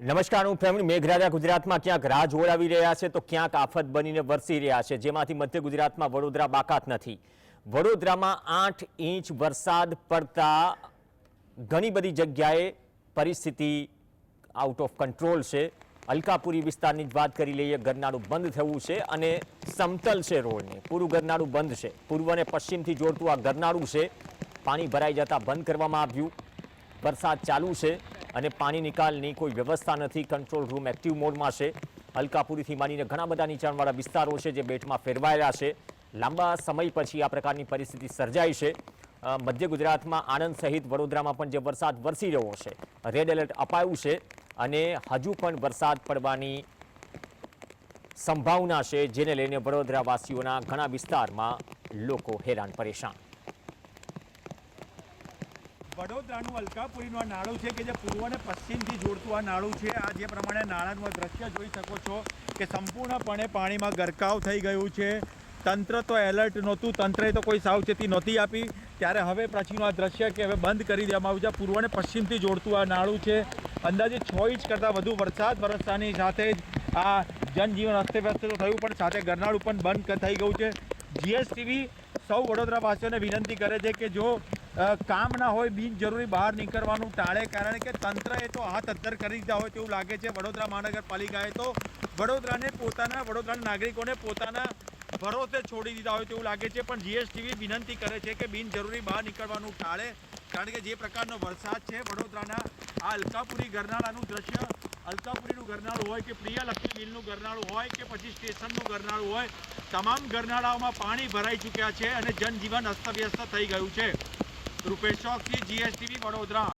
નમસ્કાર, હું ફેમિલી મેઘરાજા ગુજરાતમાં ક્યાંક રાહ જોડાવી રહ્યા છે તો ક્યાંક આફત બનીને વરસી રહ્યા છે, જેમાંથી મધ્ય ગુજરાતમાં વડોદરા બાકાત નથી. વડોદરામાં આઠ ઇંચ વરસાદ પડતા ઘણી બધી જગ્યાએ પરિસ્થિતિ આઉટ ઓફ કંટ્રોલ છે. અલકાપુરી વિસ્તારની જ વાત કરી લઈએ, ગરનાળું બંધ થયું છે અને સમતલ છે રોડને. પૂરું ગરનાળું બંધ છે. પૂર્વ અને પશ્ચિમથી જોડતું આ ગરનાળું છે. પાણી ભરાઈ જતા બંધ કરવામાં આવ્યું. વરસાદ ચાલુ છે. અને પાણી નિકાલની કોઈ વ્યવસ્થા નથી. કંટ્રોલ રૂમ એક્ટિવ મોડમાં છે. અલકાપુરીથી માંડીને ઘણા બધા નીચાણવાળા વિસ્તારો છે જે બેટમાં ફેરવાયેલા છે. લાંબા સમય પછી આ પ્રકારની પરિસ્થિતિ સર્જાઈ છે. મધ્ય ગુજરાતમાં આણંદ સહિત વડોદરામાં પણ જે વરસાદ વરસી રહ્યો છે રેડ એલર્ટ અપાયું છે અને હજુ પણ વરસાદ પડવાની સંભાવના છે, જેને લઈને વડોદરાવાસીઓના ઘણા વિસ્તારમાં લોકો હેરાન પરેશાન. વડોદરાનું અલકાપુરીનું આ નાળું છે કે જે પૂર્વ અને પશ્ચિમથી જોડતું આ નાળું છે, આ જે પ્રમાણે નાળાનું દ્રશ્ય જોઈ શકો છો કે સંપૂર્ણપણે પાણીમાં ગરકાવ થઈ ગયું છે. તંત્ર તો એલર્ટ નહોતું, તંત્રએ તો કોઈ સાવચેતી નહોતી આપી. ત્યારે હવે પછીનું આ દ્રશ્ય કે હવે બંધ કરી દેવામાં આવ્યું છે. પૂર્વ અને પશ્ચિમથી જોડતું આ નાળું છે. અંદાજે છ ઇંચ કરતાં વધુ વરસાદ વરસતાની સાથે જ આ જનજીવન અસ્તવ્યસ્ત તો થયું, પણ સાથે ગરનાળું પણ બંધ થઈ ગયું છે. જીએસટીવી સૌ વડોદરાવાસીઓને વિનંતી કરે છે કે જો કામ ના હોય, બિનજરૂરી બહાર નીકળવાનું ટાળે, કારણ કે તંત્ર એ તો હાથ અદ્ધર કરી દીધા હોય તેવું લાગે છે. વડોદરા મહાનગરપાલિકાએ તો વડોદરાને પોતાના, વડોદરાના નાગરિકોને પોતાના ભરોસે છોડી દીધા હોય તેવું લાગે છે. પણ જીએસટીવી વિનંતી કરે છે કે બિનજરૂરી બહાર નીકળવાનું ટાળે, કારણ કે જે પ્રકારનો વરસાદ છે, વડોદરાના આ અલકાપુરી ગરનાળાનું દ્રશ્ય, અલકાપુરીનું ગરનાળું હોય કે પ્રિયલક્ષ્મી મિલનું ગરનાળું હોય કે પછી સ્ટેશનનું ગરનાળું હોય, તમામ ગરનાળાઓમાં પાણી ભરાઈ ચૂક્યા છે અને જનજીવન અસ્તવ્યસ્ત થઈ ગયું છે. રૂપેશ ચોકથી જીએસટીવી વડોદરા.